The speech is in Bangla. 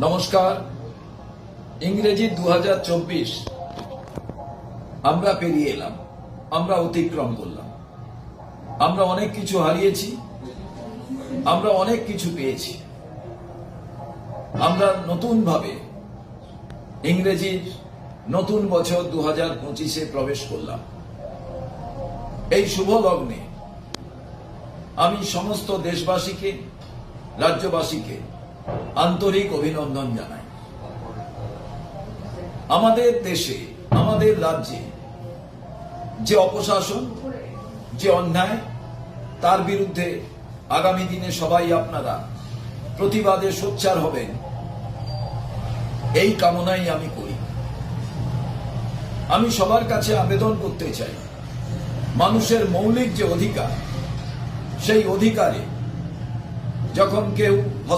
নমস্কার। ইংরেজি দু হাজার চব্বিশ। আমরা পেরিয়ে এলাম। আমরা অতিক্রম করলাম। আমরা অনেক কিছু হারিয়েছি। আমরা অনেক কিছু পেয়েছি। আমরা নতুনভাবে ইংরেজির নতুন বছর দু হাজার পঁচিশে প্রবেশ করলাম। এই শুভ লগ্নে আমি সমস্ত দেশবাসীকে, রাজ্যবাসীকে আন্তরিক অভিনন্দন জানাই। আমাদের দেশে, আমাদের রাজ্যে যে অপশাসন, যে অন্যায়, তার বিরুদ্ধে আগামী দিনে সবাই আপনারা প্রতিবাদে সোচ্চার হবেন, এই কামনাই আমি করি। আমি সবার কাছে আবেদন করতে চাই, মানুষের মৌলিক যে অধিকার, সেই অধিকারে যখন কেউ